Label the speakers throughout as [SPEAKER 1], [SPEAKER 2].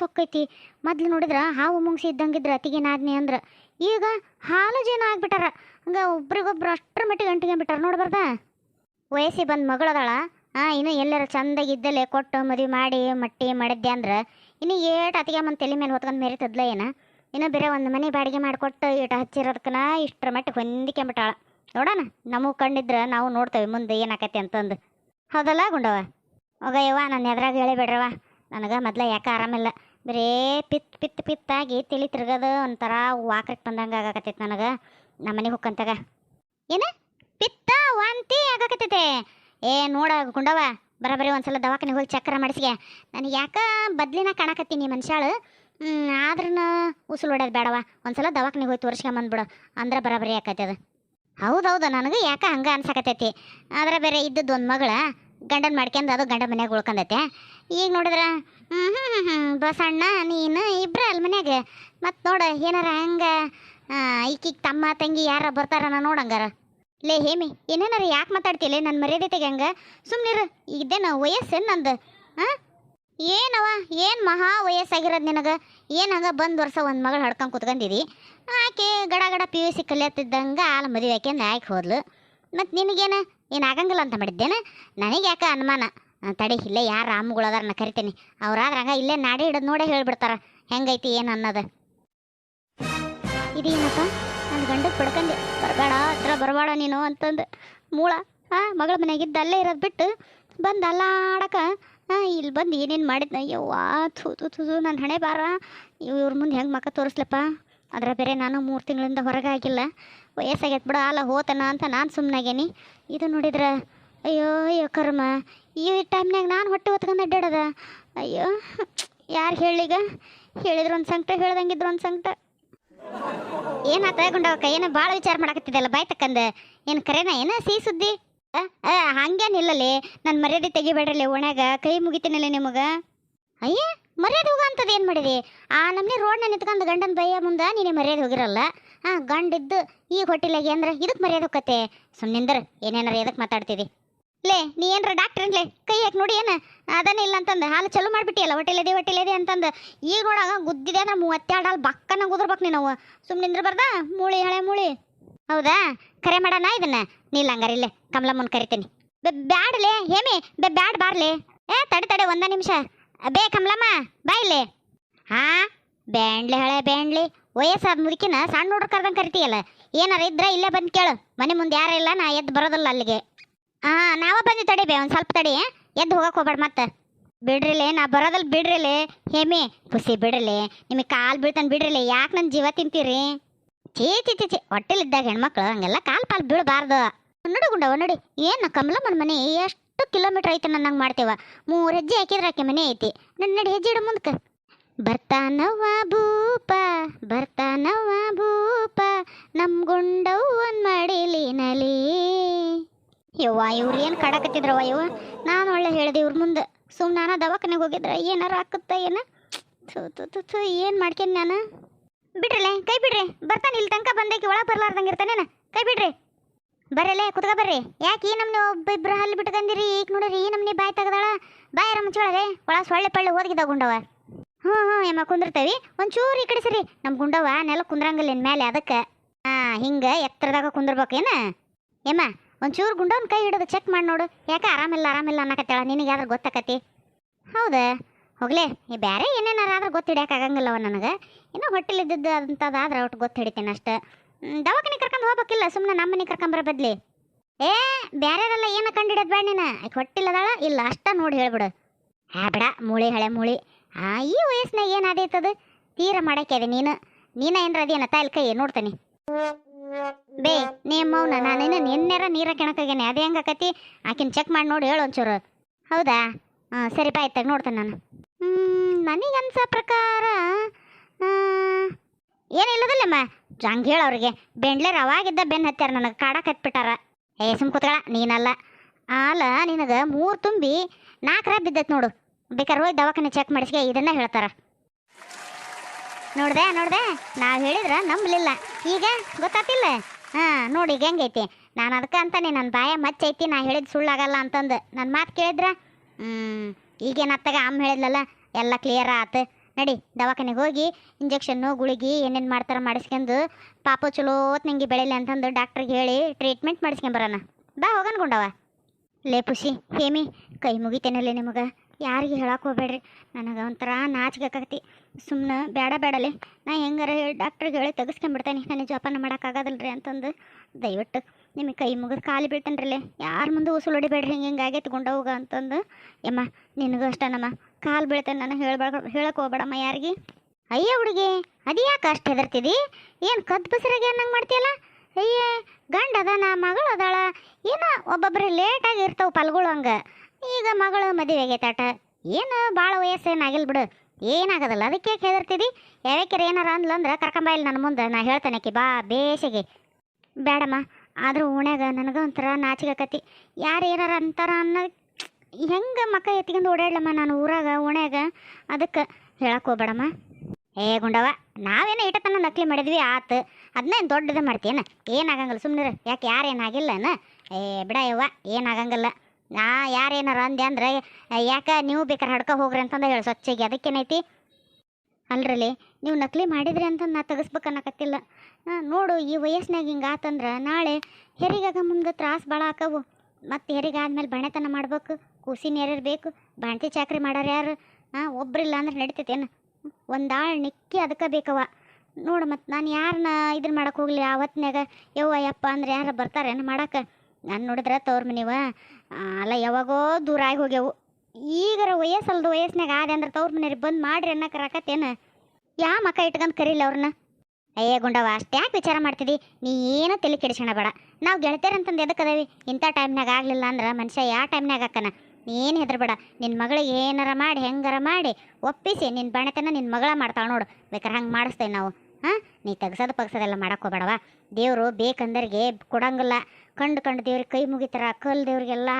[SPEAKER 1] ಹೊಕ್ಕೈತಿ ಮೊದ್ಲು ನೋಡಿದ್ರ ಹಾವು ಮುಂಗ್ಸಿ ಇದ್ದಂಗಿದ್ರ ಅತಿಗೆ ನಾದ್ನಿ ಅಂದ್ರ. ಈಗ ಹಾಲು ಜೇನು ಆಗ್ಬಿಟ್ಟಾರ. ಹಂಗೆ ಒಬ್ರಿಗೊಬ್ರು ಅಷ್ಟರ ಮಟ್ಟಿಗೆ ಅಂಟಿಗೆ ಬಿಟ್ಟಾರ ನೋಡ್ಬಾರ್ದ ವಯಸ್ಸಿ ಬಂದು ಮಗಳದಾಳ ಹಾಂ ಇನ್ನು ಎಲ್ಲರ ಚಂದಾಗಿ ಇದ್ದಲ್ಲೇ ಕೊಟ್ಟು ಮದುವೆ ಮಾಡಿ ಮಟ್ಟಿ ಮಾಡಿದ್ದೆ ಅಂದ್ರೆ ಇನ್ನು ಏಟು ಅತಿಗೆ ಮನ್ ತಲೆ ಮೇಲೆ ಹೊತ್ಕೊಂಡು ಮೆರಿತದ್ಲ ಏನ? ಇನ್ನು ಬೇರೆ ಒಂದು ಮನೆ ಬಾಡಿಗೆ ಮಾಡಿಕೊಟ್ಟು ಈಟ ಹಚ್ಚಿರೋದಕ್ಕನ ಇಷ್ಟರ ಮಟ್ಟಿಗೆ ಹೊಂದಿಕೊಂಬಿಟ್ಟಾಳ. ನೋಡೋಣ ನಮಗೆ ಕಂಡಿದ್ರೆ ನಾವು ನೋಡ್ತೇವೆ ಮುಂದೆ ಏನಾಕತಿ ಅಂತಂದು. ಹೌದಲ್ಲ ಗುಂಡವ ಹೋಗ ನಾನು ನನ್ನ ಎದ್ರಾಗ ಹೇಳಿಬಿಡ್ರವ ನನಗೆ ಮೊದ್ಲ ಯಾಕೆ ಆರಾಮಿಲ್ಲ. ಬರೇ ಪಿತ್ ಪಿತ್, ಪಿತ್ತಾಗಿ ತಿಳಿ ತಿರ್ಗೋದು ಒಂಥರ ವಾಕಕ್ಕೆ ಬಂದಂಗೆ ಆಗಾಕತ್ತೈತೆ ನನಗೆ. ನಮ್ಮ ಮನೆಗೆ ಹೋಗ್ಕಂತಾಗ ಏನು? ಪಿತ್ತ, ವಾಂತಿ ಆಗಾಕತ್ತೈತೆ. ಏ, ನೋಡ ಗುಂಡವ ಬರಬರಿ ಒಂದ್ಸಲ ದವಾಖಾನೆಗೆ ಹೋಗಿ ಚಕ್ರ ಮಾಡಿಸಿಗೆ. ನನಗೆ ಯಾಕ ಬದ್ಲಿನ ಕಾಣಕತ್ತೀನಿ ಮನುಷ್ಯಾಳು? ಆದ್ರೂ ಉಸುಲು ಹೊಡ್ಯೋದು ಬೇಡವ ಒಂದ್ಸಲ ದವಾಖಾನೆಗೆ ಹೋಗಿ ತೋರಿಸ್ಕೊಂಬಂದ್ಬಿಡು ಅಂದ್ರೆ ಬರಬರಿ ಯಾಕೈತೆ ಅದು ಹೌದೌದು, ನನಗೆ ಯಾಕೆ ಹಂಗೆ ಅನ್ಸಕತ್ತೈತಿ. ಆದ್ರೆ ಬೇರೆ ಇದ್ದದ್ದು ಒಂದು ಮಗಳ ಗಂಡನ ಮಾಡ್ಕೊಂಡು ಅದು ಗಂಡ ಮನ್ಯಾಗ ಉಳ್ಕೊಂಡೈತೆ. ಈಗ ನೋಡಿದ್ರೆ ಹ್ಞೂ ಬಸಣ್ಣ, ನೀನು ಇಬ್ರ ಅಲ್ಲಿ ಮನ್ಯಾಗ. ಮತ್ತು ನೋಡು, ಏನಾರ ಹಂಗೆ ಈಕೀಗ ತಮ್ಮ, ತಂಗಿ ಯಾರ ಬರ್ತಾರನ ನೋಡಂಗಾರ ಲೇ ಹೇಮಿ, ಏನೇನಾರ ಯಾಕೆ ಮಾತಾಡ್ತಿಲ್ಲ ನನ್ನ ಮರ್ಯಾದೆ ತೆಗಂಗ ಸುಮ್ಮನಿರು ಇದೇನು ವಯಸ್ಸೇನು ನಂದು ಹಾಂ ಏನವ, ಏನು ಮಹಾ ವಯಸ್ಸಾಗಿರೋದು ನಿನಗೆ? ಏನು ಹಂಗೆ ಬಂದು ವರ್ಷ ಒಂದು ಮಗಳು ಹಡ್ಕೊಂಡು ಕುತ್ಕೊಂಡಿದಿ? ಆಕೆ ಗಡ ಗಡ ಪಿ ಯು ಸಿ ಕಲಿಯತ್ತಿದ್ದಂಗೆ ಆಲ ಮದುವೆ ಹಾಕ್ಯಂದು ಆಯ್ಕೆ ಹೋದ್ಲು. ಮತ್ತು ನಿನಗೇನು? ಏನು ಆಗಂಗಿಲ್ಲ ಅಂತ ಮಾಡಿದ್ದೇನೆ. ನನಗೆ ಯಾಕೆ ಅನುಮಾನ? ತಡಿ, ಇಲ್ಲೇ ಯಾರು ರಾಮುಗಳದಾರ ನಾ ಕರಿತೀನಿ. ಅವ್ರಾದ್ರೆ ಹಂಗ ಇಲ್ಲೇ ನಾಡಿ ಹಿಡಿದು ನೋಡೇ ಹೇಳ್ಬಿಡ್ತಾರ. ಹೆಂಗೈತಿ, ಏನು ಅನ್ನೋದು? ಇದೇನಪ್ಪ ನನ್ನ ಗಂಡಕ್ಕೆ ಪಡ್ಕಂಡೆ ಬರಬೇಡ, ಹತ್ರ ಬರಬೇಡ ನೀನು ಅಂತಂದು. ಮೂಳ ಹಾಂ ಮಗಳ ಮನೆಯಾಗಿದ್ದ ಅಲ್ಲೇ ಇರೋದು ಬಿಟ್ಟು ಬಂದು ಅಲ್ಲಾಡಕ. ಹಾಂ ಇಲ್ಲಿ ಬಂದು ಏನೇನು ಮಾಡಿದ್ನ? ಯವ್ವಾ, ಥೂ ಥೂ ಥೂ ನನ್ನ ಹಣೆ ಬಾರ ಇವ್ರ ಮುಂದೆ ಹೆಂಗೆ ಮಕ್ಕ ತೋರಿಸ್ಲಪ್ಪ? ಅದ್ರ ಬೇರೆ ನಾನು ಮೂರು ತಿಂಗಳಿಂದ ಹೊರಗೆ ಆಗಿಲ್ಲ ವಯಸ್ಸಾಗೈತೆ ಬಿಡು ಅಲ್ಲ ಹೋತನ ಅಂತ ನಾನು ಸುಮ್ಮನಾಗೇನಿ ಇದು ನೋಡಿದ್ರೆ ಅಯ್ಯೋ ಅಯ್ಯೋ ಕರ್ಮ. ಈ ಟೈಮ್ನಾಗ ನಾನು ಹೊಟ್ಟೆ ಹೊತ್ಕೊಂಡು ಅಡ್ಡಾಡದ? ಅಯ್ಯೋ ಯಾರು ಹೇಳಿಗ? ಹೇಳಿದ್ರು ಒಂದು ಸಂಕಟ ಹೇಳ್ದಂಗಿದ್ರು ಒಂದು ಸಂಕಟ. ಏನಾತ ಗುಂಡವಕ್ಕ ಏನು ಭಾಳ ವಿಚಾರ ಮಾಡಕತ್ತಿದ್ದಲ್ಲ ಬಾಯ್ ತಕ್ಕಂದ? ಏನು ಕರೆನ ಏನು ಸಿಹಿ ಸುದ್ದಿ? ಆ, ಆ, ಹಂಗೇನಿಲ್ಲಲೇ ನನ್ನ ಮರ್ಯಾದೆ ತೆಗಿಬೇಡ್ರಲ್ಲಿ ಓಣ್ಯಾಗ ಕೈ ಮುಗಿತೀನಲ್ಲ ನಿಮಗೆ? ಅಯ್ಯ ಮರ್ಯಾದೆ ಹೋಗ ಏನು ಮಾಡಿದೆ? ಆ ನಮ್ಮನೆ ರೋಡ್ನ ನಿಂತ್ಕೊಂಡು ಗಂಡನ ಬೈಯ ಮುಂದೆ ನೀನೇ ಮರ್ಯಾದೆ ಹೋಗಿರಲ್ಲ. ಹಾಂ ಗಂಡಿದ್ದು ಈಗ ಹೊಟ್ಟಿಲಾಗಿ ಅಂದ್ರೆ ಇದಕ್ಕೆ ಮರ್ಯಾದೆ ಹೋಗತ್ತೆ ಸುಮ್ಮನಿಂದ್ರ ಏನೇನಾರ ಎದಕ್ಕೆ ಮಾತಾಡ್ತಿದಿ? ಲೇ, ನೀ ಏನ್ರ ಡಾಕ್ಟರ್ ಅಂದ್ಲೆ ಕೈ ಹಾಕಿ ನೋಡಿ ಏನು? ಅದನ್ನೇ ಇಲ್ಲ ಅಂತಂದು, ಹಾಲು ಚಲೋ ಮಾಡಿಬಿಟ್ಟಿಯಲ್ಲ, ಹೊಟ್ಟಿಲದೆ ಹೊಟ್ಟಿಲದೆ ಅಂತಂದು. ಈಗ ನೋಡಾಗ ಗುದ್ದಿದೆ ಅಂದ್ರೆ ಮೂವತ್ತೆರಡು ಹಾಲು ಬಕ್ಕನ ಗುದ್ರಬೇಕು ನೀನು ಸುಮ್ಮನಿಂದ್ರ ಬರ್ದ? ಮೂಳಿ, ಹಳೆ ಮೂಳಿ. ಹೌದಾ? ಕರೆ ಮಾಡೋಣ ಇದನ್ನ? ಹಂಗಾರೆ ಇಲ್ಲೇ, ಕಮಲಮ್ಮನ ಕರಿತೀನಿ. ಬ್ಯಾಡ್ಲೆ, ಹೇಮಿ ಬ್ಯಾಡ್ ಬಾರ್ಲೆ. ಏ, ತಡೆ ತಡೆ, ಒಂದ ನಿಮಿಷ. ಬೇ ಕಮಲಮ್ಮ ಬಾಯಿಲೆ ಹಾಂ ಬ್ಯಾಂಡ್ಲೆ ಹಳೆ ಬ್ಯಾಂಡ್ಲಿ ವಯಸ್ಸಾದ ಮುದುಕಿನ ಸಣ್ಣ ಹುಡುಗ ಕರ್ದಂಗೆ ಕರಿತೀಯಲ್ಲ, ಏನಾರ ಇದ್ರೆ ಇಲ್ಲೇ ಬಂದು ಕೇಳು. ಮನೆ ಮುಂದೆ ಯಾರ ಇಲ್ಲ, ನಾ ಎದ್ದು ಬರೋದಿಲ್ಲ ಅಲ್ಲಿಗೆ. ಹಾಂ ನಾವ ಬಂದು ತಡಿ ಬೇ, ಒಂದು ಸ್ವಲ್ಪ ತಡಿ. ಎದ್ದು ಹೋಗಕ್ಕೆ ಹೋಗ್ಬೇಡ ಮತ್ತೆ. ಬಿಡ್ರಿಲೆ, ನಾ ಬರೋದಲ್ಲಿ ಬಿಡ್ರಿಲೆ. ಹೇಮಿ, ಪುಸಿ ಬಿಡ್ರಿಲೆ, ನಿಮಗೆ ಕಾಲು ಬೀಳ್ತಾನೆ ಬಿಡ್ರಿಲೆ, ಯಾಕೆ ನನ್ನ ಜೀವ ತಿಂತೀರಿ? ಚೀ ಚಿ ಚಿ ಚಿ ಹೊಟ್ಟೆಲಿದ್ದಾಗ ಹೆಣ್ಮಕ್ಳು ಹಂಗೆಲ್ಲ ಕಾಲು ಪಾಲು ಬೀಳಬಾರ್ದು. ನೋಡಿ ಗುಂಡವ ನೋಡಿ, ಏನು ಕಮಲಮ್ಮನ ಮನೆ, ಎಷ್ಟು ಕಿಲೋಮೀಟ್ರ್ ಐತೆ ನನ್ನಂಗೆ ಮಾಡ್ತೇವ. ಮೂರು ಹೆಜ್ಜೆ ಹಾಕಿದ್ರೆ ಆಕೆ ಮನೆ ಐತಿ. ನನ್ನ ನಡಿ ಹೆಜ್ಜೆ ಇಡು ಮುಂದಕ್ಕೆ ಬರ್ತಾನವ್ವ ಭೂಪ ಬರ್ತಾನವ್ವ ಭೂಪ ನಮ್ಮ ಗುಂಡವ್ವನ್ ಮಡಿಲಿನಲಿ ಯವ್ವ, ಇವ್ರು ಏನು ಕಡಕತ್ತಿದ್ರವ ಯವ್ವ ನಾನು ಒಳ್ಳೆ ಹೇಳಿದೆ ಇವ್ರ ಮುಂದೆ. ಸುಮ್ಮನೆ ನಾನು ದವಾಖಾನೆಗೆ ಹೋಗಿದ್ರೆ ಏನಾರ ಆಕುತ್ತ ಏನ? ಥು ಥು ಏನು ಮಾಡ್ಕೇನಿ ನಾನು? ಬಿಡ್ರಲೆ, ಕೈ ಬಿಡ್ರಿ. ಬರ್ತಾನೆ ಇಲ್ಲಿ ತನಕ ಬಂದಕ್ಕೆ ಒಳಗೆ ಬರ್ಲಾರ್ದಂಗೆ ಇರ್ತಾನೇನ? ಕೈ ಬಿಡ್ರಿ. ಬರ್ರಲೆ, ಕುತ್ಕ ಬರ್ರಿ. ಯಾಕೆ ಈ ಒಬ್ಬ ಇಬ್ರು ಹಲ್ಲಿ ಬಿಟ್ಕಂದಿರಿ ಈಗ ನೋಡ್ರಿ, ಈ ನಮ್ನಿ ಬಾಯ್ ತೆಗ್ದಾಳ. ಬಾಯ್ ಮುಚ್ಚೋಳರೆ ಒಳ ಸೊಳ್ಳೆ ಪಳ್ಳೆ ಓದ್ಗಿದ ಗುಂಡವ ಹ್ಞೂ ಹ್ಞೂ ಎಮ್ಮ ಕುಂದಿರ್ತೇವಿ. ಒಂಚೂರು ಈ ಕಡೆ ಸರಿ. ನಮ್ಮ ಗುಂಡವ ನೆಲ ಕುಂದ್ರಂಗಿಲ್ಲ ಇನ್ ಮೇಲೆ ಅದಕ್ಕೆ. ಹಾಂ ಹಿಂಗೆ ಎತ್ತರದಾಗ ಕುಂದಿರ್ಬೇಕೇನ ಎಮ್ಮ ಒಂಚೂರು ಗುಂಡವನ ಕೈ ಹಿಡಿದು ಚೆಕ್ ಮಾಡಿ ನೋಡು. ಯಾಕೆ ಆರಾಮಿಲ್ಲ ಆರಾಮಿಲ್ಲ ಅನ್ನಕತ್ತಾಳ? ನಿನಗೆ ಯಾವ್ದು ಗೊತ್ತಾಕತಿ ಹೌದಾ? ಹೋಗ್ಲೇ, ಈ ಬೇರೆ ಏನೇನಾರ ಆದ್ರೆ ಗೊತ್ತು ಹಿಡಿಯೋಕ್ಕಾಗಂಗಿಲ್ಲವ ನನಗೆ. ಇನ್ನೂ ಹೊಟ್ಟೆಲಿದ್ದದ್ದು ಅಂಥದ್ದಾದ್ರೆ ಒಟ್ಟು ಗೊತ್ತು ಹಿಡಿತೀನಿ ಅಷ್ಟೇ. ದವಾಖಾನೆ ಕರ್ಕೊಂಡು ಹೋಗ್ಬೇಕಿಲ್ಲ ಸುಮ್ಮನೆ ನಮ್ಮ ಮನೆ ಕರ್ಕೊಂಬರೋ ಬದ್ಲಿ. ಏ ಬ್ಯಾರೆದೆಲ್ಲ ಏನು ಕಂಡಿಡೋದು ಬೇಡ ನೀನು? ಆಕೆ ಹೊಟ್ಟಿಲ್ಲದಾಳ ಇಲ್ಲ, ಅಷ್ಟ ನೋಡಿ ಹೇಳ್ಬಿಡು. ಹಾ, ಬಿಡ, ಮೂಳಿ ಹಳೆ ಮೂಳಿ. ಆ, ಈ ವಯಸ್ಸಿನಾಗ ಏನು ಆದೈತದು? ತೀರ ಮಾಡಕ್ಕೆ ನೀನು. ನೀನ ಏನ್ರ ಅದೇನ ತಾಯಿಲ್ ಕೈ ನೋಡ್ತಾನೆ. ಬೇ, ನೀ ಮೌನ ನಾನೇನು ನಿನ್ನೆರ ನೀರ ಕೆಣಕಾಗೇನೆ. ಅದೇ ಹೆಂಗಾಕತಿ? ಆಕಿನ ಚೆಕ್ ಮಾಡಿ ನೋಡಿ ಹೇಳು ಒಂಚೂರು. ಹೌದಾ? ಹಾಂ, ಸರಿ ಬಾಯ್ ತೆಗ್ ನೋಡ್ತೇನೆ ನಾನು. ನನಗೆ ಅನ್ಸೋ ಪ್ರಕಾರ ಏನಿಲ್ಲದಲ್ಲಮ್ಮ? ಹಂಗೆ ಹೇಳು ಅವ್ರಿಗೆ, ಬೆಂಡ್ಲೇರ್ ಅವಾಗಿದ್ದ ಬೆನ್ನು ಹತ್ಯಾರ ನನಗೆ ಕಾಡಕ್ಕೆ ಹತ್ಬಿಟ್ಟಾರ ಏ, ಸುಮ್ ಕೂತ್ಗಳ ನೀನಲ್ಲ. ಆಲ, ನಿನಗೆ ಮೂರು ತುಂಬಿ ನಾಲ್ಕರ ಬಿದ್ದೈತೆ ನೋಡು. ಬೇಕಾದ್ರೆ ಹೋಗಿ ದವಾಖಾನೆ ಚೆಕ್ ಮಾಡಿಸ್ಕೆ ಇದನ್ನ ಹೇಳ್ತಾರ. ನೋಡ್ದೆ ನೋಡ್ದೆ, ನಾವು ಹೇಳಿದ್ರ ನಂಬಲಿಲ್ಲ. ಈಗ ಗೊತ್ತಾತಿಲ್ಲ? ಹಾಂ, ನೋಡಿ, ಈಗ ಹೆಂಗೈತಿ? ನಾನು ಅದಕ್ಕೆ ಅಂತಾನೆ ನನ್ನ ಬಾಯ ಮಚ್ಚೈತಿ, ನಾ ಹೇಳಿದ ಸುಳ್ಳಾಗಲ್ಲ ಅಂತಂದು. ನನ್ನ ಮಾತು ಕೇಳಿದ್ರ? ಹ್ಞೂ ಈಗೇನತ್ತಾಗ ಅಮ್ಮ ಹೇಳಿದ್ಲಲ್ಲ, ಎಲ್ಲ ಕ್ಲಿಯರ್ ಆತು. ನಡಿ, ದವಾಖಾನೆಗೆ ಹೋಗಿ, ಇಂಜೆಕ್ಷನ್ನು, ಗುಳಿಗೆ ಏನೇನು ಮಾಡ್ತಾರೆ ಮಾಡಿಸ್ಕೊಂಡು ಪಾಪ ಚಲೋ ನಿಂಗೆ ಬೆಳಿಲಿ ಅಂತಂದು ಡಾಕ್ಟ್ರಿಗೆ ಹೇಳಿ ಟ್ರೀಟ್ಮೆಂಟ್ ಮಾಡಿಸ್ಕೊಂಬರೋಣ ಬಾ ಹೋಗನ್ಕೊಂಡವ ಲೇ ಪುಷಿ ಹೇಮಿ, ಕೈ ಮುಗಿತೇನಲ್ಲೇ ನಿಮಗೆ? ಯಾರಿಗೆ ಹೇಳಕ್ಕೆ ಹೋಗ್ಬೇಡ್ರಿ. ನನಗೆ ಒಂಥರ ನಾಚಿಕಾಕತಿ ಸುಮ್ಮನೆ ಬೇಡ ಬೇಡಲೆ ನಾ ಹೆಂಗಾರ ಹೇಳಿ ಡಾಕ್ಟ್ರಿಗೆ ಹೇಳಿ ತೆಗಿಸ್ಕೊಂಬಿಡ್ತೇನೆ ನನಗೆ ಜೋಪಾನ ಮಾಡೋಕ್ಕಾಗೋದಿಲ್ಲ ಅಂತಂದು ದಯವಿಟ್ಟು ನಿಮಗೆ ಕೈ ಮುಗಿದು ಕಾಲು ಬೀಳ್ತೇನ್ರಲ್ಲೇ. ಯಾರ ಮುಂದೆ ಉಸುಲು ಹೊಡಿಬೇಡ್ರಿ, ಹಿಂಗೆ ಹೋಗ ಅಂತಂದು. ಯಮ್ಮ, ನಿನಗೂ ಅಷ್ಟನಮ್ಮ. ಕಾಲು ಬೀಳ್ತೇನೆ ನಾನು, ಹೇಳ್ಬಾರ್ದು ಹೇಳಕ್ಕೆ ಹೋಗ್ಬೇಡಮ್ಮ ಯಾರಿಗೆ. ಅಯ್ಯ ಹುಡುಗಿ, ಅದ್ಯಾಕೆ ಅಷ್ಟು ಹೆದರ್ತಿದಿ? ಏನು ಕದ್ದು ಬಸರಾಗಿ ಅನ್ನಂಗೆ ಮಾಡ್ತೀಯಲ್ಲ? ಅಯ್ಯ, ಗಂಡ ಅದಾನ, ಮಗಳು ಅದಾಳ, ಏನೋ ಒಬ್ಬೊಬ್ಬರು ಲೇಟಾಗಿ ಇರ್ತಾವೆ ಪಲ್ಗಳು ಹಂಗೆ. ಈಗ ಮಗಳು ಮದುವೆ ಆಗೈತಾಟ ಏನು ಭಾಳ ವಯಸ್ಸೇನಾಗಿಲ್ಲ ಬಿಡು. ಏನಾಗೋದಿಲ್ಲ, ಅದಕ್ಕೆ ಹೆದರ್ತಿದಿ? ಯಾವ್ಯಾಕ್ಯಾರ ಏನಾರ ಅಂದ್ಲಂದ್ರ ಕರ್ಕೊಂಬ ಇಲ್ಲಿ ನನ್ನ ಮುಂದೆ, ನಾ ಹೇಳ್ತೇನೆ ಆಕಿ, ಬಾ ಬೇಸಿಗೆ. ಬೇಡಮ್ಮ ಆದರೂ ಓಣ್ಯಾಗ ನನಗೆ ಒಂಥರ ನಾಚಿಕಕತಿ. ಯಾರು ಏನಾರ ಅಂತಾರ ಅನ್ನೋ ಹೆಂಗೆ ಮಕ್ಕ ಎತ್ಕೊಂಡು ಓಡಾಡ್ಲಮ್ಮ ನಾನು ಊರಾಗ, ಓಣ್ಯಾಗ? ಅದಕ್ಕೆ ಹೇಳಕ್ಕೆ ಹೋಗ್ಬೇಡಮ್ಮ. ಏ ಗುಂಡವ ನಾವೇನು ಇಟ್ಟತನ ನಕಲಿ ಮಾಡಿದ್ವಿ, ಆತು. ಅದನ್ನೇನು ದೊಡ್ಡದು ಮಾಡ್ತೀಯನ? ಏನಾಗಂಗಿಲ್ಲ ಸುಮ್ಮನೆ ಯಾಕೆ ಯಾರೇನಾಗಿಲ್ಲನ ಏ ಬಿಡ ಯವ್ವ ಏನಾಗಂಗಿಲ್ಲ ನಾ ಯಾರೇನಾರ ಅಂದೆ ಅಂದ್ರೆ ಯಾಕೆ ನೀವು ಬೇಕಾರೆ ಹಡ್ಕ ಹೋಗ್ರಿ ಅಂತಂದು ಹೇಳಿ, ಸ್ವಚ್ಛಗೆ. ಅದಕ್ಕೇನೈತಿ? ಅಲ್ರಲ್ಲಿ, ನೀವು ನಕಲಿ ಮಾಡಿದ್ರಿ ಅಂತ ನಾ ತೆಗಿಸ್ಬೇಕು ಅನ್ನಕತ್ತಿಲ್ಲ. ನೋಡು, ಈ ವಯಸ್ಸಿನಾಗ ಹಿಂಗೆ ಆತಂದ್ರೆ ನಾಳೆ ಹೆರಿಗಾಗ ಮುಂದೆ ತ್ರಾಸು ಭಾಳ ಆಕವು. ಮತ್ತು ಹೆರಿಗೆ ಆದ್ಮೇಲೆ ಬಣೆತನ ಮಾಡ್ಬೇಕು. ಕೂಸಿನ ಯಾರ್ಯಾರು ಬೇಕು. ಬಾಣ್ತಿ ಚಾಕ್ರಿ ಮಾಡಾರ ಯಾರು? ಹಾಂ ಒಬ್ರಿಲ್ಲ ಅಂದ್ರೆ ನಡಿತೈತೇನು ಒಂದು ನಿಕ್ಕಿ ಅದಕ್ಕೆ ಬೇಕವ ನೋಡು ಮತ್ತು ನಾನು ಯಾರನ್ನ ಇದ್ರ ಮಾಡಕ್ಕೆ ಹೋಗ್ಲಿ ಆ ಹೊತ್ನ್ಯಾಗ ಯವ್ವ ಯಪ್ಪ ಅಂದ್ರೆ ಯಾರು ಬರ್ತಾರೇನು ಮಾಡಕ್ಕೆ ನಾನು ನೋಡಿದ್ರೆ ತವ್ರ ಮನಿವ. ಆ, ಅಲ್ಲ ಯಾವಾಗೋ ದೂರ ಆಗಿ ಹೋಗ್ಯವು. ಈಗರ ವಯಸ್ಸಲ್ದು ವಯಸ್ಸಿನಾಗ ಆದೆ ಅಂದ್ರೆ ತವ್ರ ಮನೆಯವ್ರಿಗೆ ಬಂದು ಮಾಡ್ರಿ ಅನ್ನಕ್ಕೆ ರಾಕತ್ತೇನು ಯಾ ಮಕ್ಕ ಇಟ್ಕೊಂಡು ಕರೀಲಿ ಅವ್ರನ್ನ ಅಯ್ಯ ಗುಂಡವ ಅಷ್ಟು ಯಾಕೆ ವಿಚಾರ ಮಾಡ್ತಿದ್ದಿ ನೀ ಏನೂ ತಲೆ ಕೆಡಿಸೋಣ ಬೇಡ. ನಾವು ಗೆಳತಿಯರಂತಂದು ಎದಕ್ಕೆ ಇಂಥ ಟೈಮ್ನಾಗ ಆಗಲಿಲ್ಲ ಅಂದ್ರೆ ಮನುಷ್ಯ ಯಾವ ಟೈಮ್ನಾಗ ಹಾಕನ ನೀನು ಹೆದರ್ಬೇಡ. ನಿನ್ನ ಮಗಳಿಗೆ ಏನಾರ ಮಾಡಿ, ಹೆಂಗಾರ ಮಾಡಿ ಒಪ್ಪಿಸಿ. ನಿನ್ನ ಬಣತನ ನಿನ್ನ ಮಗಳ ಮಾಡ್ತಾಳೆ ನೋಡು. ಬೇಕಾರೆ ಹಂಗೆ ಮಾಡಿಸ್ತೇವೆ ನಾವು. ಹಾಂ? ನೀ ತೆಗ್ಸೋದು ಪಗ್ಸೋದೆಲ್ಲ ಹೋಗ್ಬೇಡವ. ದೇವರು ಬೇಕಂದರಿಗೆ ಕೊಡಂಗಿಲ್ಲ. ಕಂಡು ಕಂಡು ದೇವ್ರಿಗೆ ಕೈ ಮುಗಿತಾರ ಕಲ್ ದೇವ್ರಿಗೆಲ್ಲ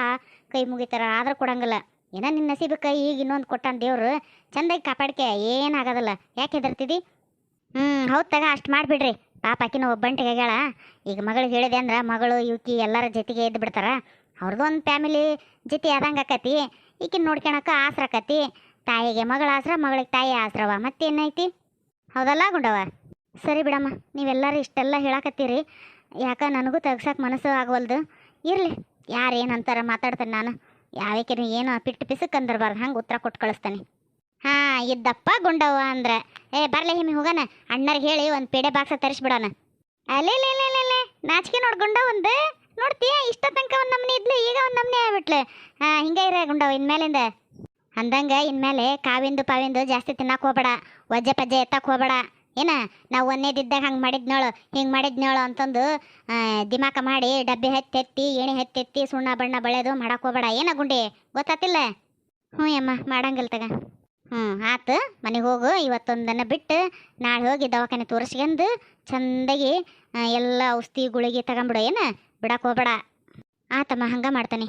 [SPEAKER 1] ಕೈ ಮುಗಿತಾರ, ಆದ್ರೆ ಕೊಡಂಗಿಲ್ಲ. ಏನೋ ನಿನ್ನ ನಸೀಬಕ್ಕೆ ಈಗ ಇನ್ನೊಂದು ಕೊಟ್ಟಾನ ದೇವರು? ಚಂದಾಗಿ ಕಾಪಾಡ್ಕೆ ಏನಾಗೋದಿಲ್ಲ ಯಾಕೆ ಹೆದರ್ತಿದ್ದಿ ಹ್ಞೂ ಹೌದು ತಗ, ಅಷ್ಟು ಮಾಡಿಬಿಡ್ರಿ. ಪಾಪ ಆಕಿನ ಒಬ್ಬಂಟಿಗೆ ಈಗ ಮಗಳಿಗೆ ಹೇಳಿದೆ ಅಂದ್ರೆ ಮಗಳು ಯುವಕಿ ಎಲ್ಲರ ಜೊತೆಗೆ ಎದ್ದು ಬಿಡ್ತಾರ. ಅವ್ರದ್ದು ಒಂದು ಫ್ಯಾಮಿಲಿ ಜೊತೆ ಆದಂಗೆ ಆಕತಿ. ಈಕಿನ ನೋಡ್ಕೊಳಕ ಆಸರ ಆಕತಿ. ತಾಯಿಗೆ ಮಗಳ ಆಸರ, ಮಗಳಿಗೆ ತಾಯಿ ಆಸರವ. ಮತ್ತೇನೈತಿ? ಹೌದಲ್ಲ ಗುಂಡವ ಸರಿ ಬಿಡಮ್ಮ, ನೀವೆಲ್ಲರೂ ಇಷ್ಟೆಲ್ಲ ಹೇಳಕತ್ತೀರಿ. ಯಾಕ ನನಗೂ ತೆಗ್ಸಕ್ಕೆ ಮನಸ್ಸು ಆಗವಲ್ದು ಇರಲಿ, ಯಾರು ಅಂತಾರೆ ಮಾತಾಡ್ತೇನೆ ನಾನು. ಯಾವಕ್ಕೆ ಏನು ಪಿಟ್ಟು ಪಿಸಕ್ ಅಂದಿರಬಾರ್ದು. ಹಂಗೆ ಉತ್ತರ ಕೊಟ್ಟು ಕಳಿಸ್ತೇನೆ. ಹಾಂ, ಇದ್ದಪ್ಪ ಗುಂಡವ್ವ ಅಂದ್ರೆ. ಏ, ಬರಲೇ ಹಿಮಿ ಹೋಗೋಣ. ಅಣ್ಣರಿಗೆ ಹೇಳಿ ಒಂದು ಪೇಡೆ ಬಾಕ್ಸ ತರಿಸ್ಬಿಡೋಣ. ಅಲ್ಲೇ ನಾಚಿಕೆ ನೋಡ್ಕೊಂಡ ಗುಂಡವ್ ಒಂದು ನೋಡ್ತೀಯ, ಇಷ್ಟ ತನಕ ಒಂದು ನಮ್ಮನೆ ಇದ್ಲು, ಈಗ ಒಂದು ನಮ್ಮನೆ ಆಗ್ಬಿಟ್ಲು. ಹಿಂಗೆ ಇರ ಗುಂಡವ್ ಇನ್ಮೇಲಿಂದ. ಅಂದಂಗ ಇನ್ಮೇಲೆ ಕಾವಿಂದು ಪಾವಿಂದು ಜಾಸ್ತಿ ತಿನ್ನಕ್ಕೆ ಹೋಗ್ಬೇಡ. ವಜ್ಜೆ ಪಜ್ಜೆ ಎತ್ತಕ್ಕೆ ಹೋಗ್ಬೇಡ. ಏನ, ನಾವು ಒಂದೇದಿದ್ದಾಗ ಹಂಗೆ ಮಾಡಿದ್ನೋಳು ಹಿಂಗೆ ಮಾಡಿದ್ನೋಳು ಅಂತಂದು ದಿಮಾಕ ಮಾಡಿ ಡಬ್ಬಿ ಹೆತ್ತೆತ್ತಿ ಏಣಿ ಹೆತ್ತೆತ್ತಿ ಸುಣ್ಣ ಬಣ್ಣ ಬಳೆದು ಮಾಡಕ್ಕೆ ಹೋಗ್ಬೇಡ. ಏನ ಗುಂಡಿ? ಗೊತ್ತಾತಿಲ್ಲ? ಹ್ಞೂ ಅಮ್ಮ ಮಾಡಂಗಿಲ್ಲ ತಗ. ಹ್ಞೂ, ಆತು, ಮನೆಗೆ ಹೋಗು, ಇವತ್ತೊಂದನ್ನ ಬಿಟ್ಟು ನಾಳೆ ಹೋಗಿ ದವಾಖಾನೆ ತೋರಿಸ್ಕೊಂಡು, ಚಂದಾಗಿ ಎಲ್ಲ ಔಷಧಿ ಗುಳಿಗೆ ತಗೊಂಬಿಡು ಏನ? ಬಿಡಕ್ಕೆ ಹೋಗ್ಬೇಡ. ಆತಮ್ಮ ಹಂಗೆ ಮಾಡ್ತಾನೆ.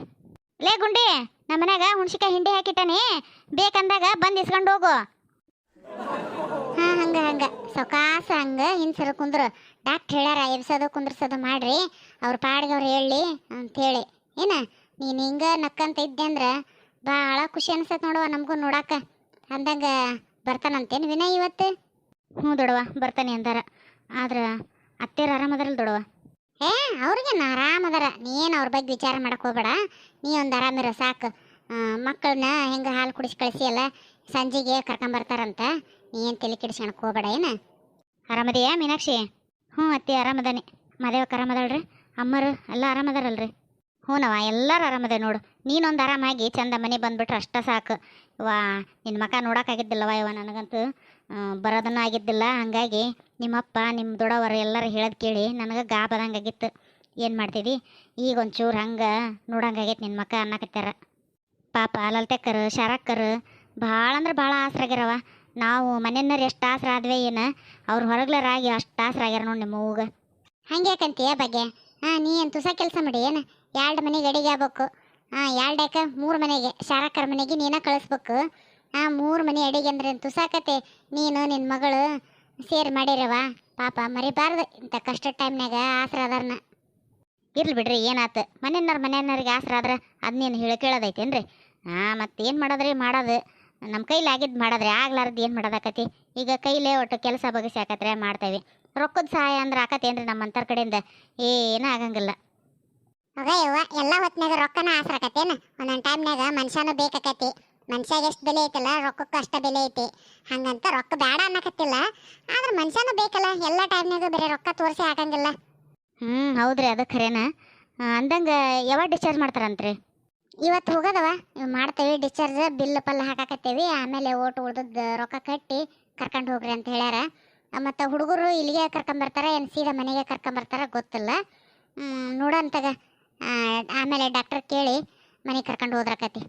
[SPEAKER 1] ಲೇ ಗುಂಡಿ ನಮ್ಮ ಮನ್ಯಾಗ ಹುಣ್ಸಿಕಾಯಿ ಹಿಂಡಿ ಹಾಕಿಟ್ಟಾನೆ, ಬೇಕಂದಾಗ ಬಂದು ಇಸ್ಕೊಂಡು ಹೋಗು. ಹಾ, ಹಂಗೆ, ಹಂಗ. ಸೊಕಾಸ ಹಂಗ, ಹಿಂಸರು ಕುಂದ್ರ. ಡಾಕ್ಟ್ರ್ ಹೇಳ್ಯಾರ, ಎಬ್ಸೋದು, ಕುಂದ್ರಸೋದು ಮಾಡ್ರಿ. ಅವ್ರ ಪಾಡಿಗೆ ಅವ್ರು ಹೇಳಿ ಅಂತೇಳಿ. ಏನ, ನೀನು ಹಿಂಗೆ ನಕ್ಕಂತ ಇದ್ದೆ ಅಂದ್ರೆ ಭಾಳ ಖುಷಿ ಅನ್ಸತ್ ನೋಡುವ ನಮಗೂ ನೋಡಾಕ. ಅಂದಂಗೆ ಬರ್ತಾನಂತೇನು ವಿನಯ್ ಇವತ್ತು? ಹ್ಞೂ ದೊಡವ ಬರ್ತಾನೆ ಅಂದಾರ. ಆದ್ರೆ ಅತ್ತೇರು ಆರಾಮದಾರಲ್ಲ ದೊಡವ ಏ ಅವ್ರಿಗೇನು ಆರಾಮದಾರ ನೀನು ಅವ್ರ ಬಗ್ಗೆ ವಿಚಾರ ಮಾಡಕ್ಕೆ ಹೋಗ್ಬೇಡ. ನೀ ಒಂದು ಆರಾಮಿರ ಸಾಕು. ಮಕ್ಕಳನ್ನ ಹೆಂಗೆ ಹಾಲು ಕುಡಿಸಿ ಕಳಿಸಿ ಎಲ್ಲ ಸಂಜೆಗೆ ಕರ್ಕೊಂಬರ್ತಾರಂತ. ನೀ ಏನು ತಲೆ ಕೆಡಿಸ್ಕೊಳಕ್ಕೆ ಹೋಗ್ಬೇಡ, ಏನು? ಆರಾಮದೆಯಾ ಮೀನಾಕ್ಷಿ? ಹ್ಞೂ ಅತ್ತಿ ಆರಾಮದಾನೆ ಮದೇವಕ್ಕೆ ರೀ ಅಮ್ಮರು ಎಲ್ಲ ಆರಾಮದಾರಲ್ರಿ ಹ್ಞೂನವ ಎಲ್ಲರೂ ಆರಾಮದೆ ನೋಡು. ನೀನೊಂದು ಆರಾಮಾಗಿ ಚಂದ ಮನೆ ಬಂದುಬಿಟ್ರೆ ಅಷ್ಟ ಸಾಕು. ವಾ ನಿನ್ನ ಮಕ ನೋಡೋಕ್ಕಾಗಿದ್ದಿಲ್ಲವ ಇವ ನನಗಂತೂ. ಬರೋದನ್ನು ಆಗಿದ್ದಿಲ್ಲ. ಹಾಗಾಗಿ ನಿಮ್ಮಪ್ಪ ನಿಮ್ಮ ದೊಡ್ಡವರು ಎಲ್ಲರೂ ಹೇಳೋದು ಕೇಳಿ ನನಗೆ ಗಾಬದಂಗಾಗಿತ್ತು ಏನು ಮಾಡ್ತೀವಿ ಈಗ ಒಂಚೂರು ಹಂಗೆ ನೋಡಂಗಾಗೈತೆ ನಿನ್ನ ಮಕ್ಕ ಅನ್ನಕತ್ತಾರ ಪಾಪ ಲಲ್ತೆಕ್ಕರು, ಶಾರಕ್ಕರು ಭಾಳ ಅಂದ್ರೆ ಭಾಳ ಆಸರಾಗ್ಯಾರವ. ನಾವು ಮನೆಯವ್ರು ಎಷ್ಟು ಆಸರ ಆದ್ವಿ ಏನು? ಅವ್ರು ಹೊರಗ್ಲರಾಗಿ ಅಷ್ಟು ಆಸರ ಆಗ್ಯಾರ ನೋಡಿ ನಿಮ್ಮ ಹೂಗ ಯಾಕಂತೀಯ ಬಗ್ಗೆ? ಹಾಂ ನೀ ಏನು ತುಸ ಕೆಲಸ ಮಾಡಿ ಏನು? ಎರಡು ಮನೆಗೆ ಅಡಿಗೆ ಆಗ್ಬೇಕು? ಹಾಂ ಎರಡಕ್ಕ ಮೂರು ಮನೆಗೆ, ಶಾರಕ್ಕರ ಮನೆಗೆ ನೀನ ಕಳಿಸ್ಬೇಕು. ಹಾಂ ಮೂರು ಮನೆ ಅಡಿಗೆ ಅಂದ್ರೆ ತುಸಾಕತೆ ನೀನು ನಿನ್ನ ಮಗಳು ಸೇರಿ ಮಾಡಿರವ ಪಾಪ ಮರಿಬಾರ್ದು ಇಂಥ ಕಷ್ಟ ಟೈಮ್ನಾಗ ಆಸರ ಅದಾರನ. ಇರ್ಲಿ ಬಿಡ್ರಿ, ಏನಾತು? ಮನೆಯವ್ರ ಮನೆಯವ್ರಿಗೆ ಆಸರ ಆದ್ರೆ ನೀನು ಹೇಳಿ ಕೇಳೋದೈತೇನ್ರಿ? ಹಾಂ ಏನು ಮಾಡೋದ್ರಿ? ಮಾಡೋದು. ನಮ್ಮ ಕೈಲಿ ಆಗಿದ್ದು ಮಾಡಿದ್ರೆ. ಆಗ್ಲಾರ್ದು ಏನು ಮಾಡೋದಾಕತಿ? ಈಗ ಕೈಲೇ ಒಟ್ಟು ಕೆಲಸ ಬಗಸಿ ಹಾಕತ್ರೆ ಮಾಡ್ತೇವೆ. ರೊಕ್ಕದ ಸಹಾಯ ಅಂದ್ರೆ ಆಕತ್ತೇನ್ರಿ ನಮ್ಮಂತರ ಕಡೆಯಿಂದ? ಏನೂ ಆಗಂಗಿಲ್ಲ.
[SPEAKER 2] ಅದೇ ಎಲ್ಲ ಹೊತ್ತಿನಾಗ ರೊಕ್ಕನ ಆಸರಾಕತ್ತೇನು ಒಂದೊಂದು ಟೈಮ್ನಾಗ ಮನುಷ್ಯನೂ ಬೇಕಾಕತಿ. ಮನುಷ್ಯಾಗ ಎಷ್ಟು ಬೆಲೆ ಐತಲ್ಲ ರೊಕ್ಕಕ್ಕೆ ಅಷ್ಟ ಬೆಲೆ ಐತಿ. ಹಂಗಂತ ರೊಕ್ಕ ಬೇಡ ಅನ್ನಕತ್ತಿಲ್ಲ. ಆದ್ರೆ ಮನುಷ್ಯನೂ ಬೇಕಲ್ಲ ಎಲ್ಲ ಟೈಮ್ನಾಗ ಬರೀ ರೊಕ್ಕ ತೋರಿಸಿ ಹಾಕಂಗಿಲ್ಲ.
[SPEAKER 1] ಹ್ಞೂ ಹೌದ್ರಿ ಅದು ಖರೇನ. ಅಂದಂಗೆ ಯಾವಾಗ ಡಿಸ್ಚಾರ್ಜ್ ಮಾಡ್ತಾರಂತ್ರಿ?
[SPEAKER 2] ಇವತ್ತು ಹೋಗೋದವ. ಮಾಡ್ತೇವೆ ಡಿಸ್ಚಾರ್ಜ್ ಬಿಲ್ ಪಲ್ಲ ಹಾಕಾಕತ್ತೇವಿ. ಆಮೇಲೆ ಓಟ್ ಉಳ್ದದ್ದು ರೊಕ್ಕ ಕಟ್ಟಿ ಕರ್ಕೊಂಡು ಹೋಗ್ರಿ ಅಂತ ಹೇಳ್ಯಾರ. ಮತ್ತು ಹುಡುಗರು ಇಲ್ಲಿಗೆ ಕರ್ಕೊಂಬರ್ತಾರೆ ಏನು ಸೀದಾ ಮನೆಗೆ ಕರ್ಕೊಂಬರ್ತಾರ ಗೊತ್ತಿಲ್ಲ. ಹ್ಮ್, ನೋಡೋಣ ತಗ. ಆ, ಆಮೇಲೆ ಡಾಕ್ಟರ್ ಕೇಳಿ ಮನೆಗೆ ಕರ್ಕೊಂಡು ಹೋದ್ರಕತಿ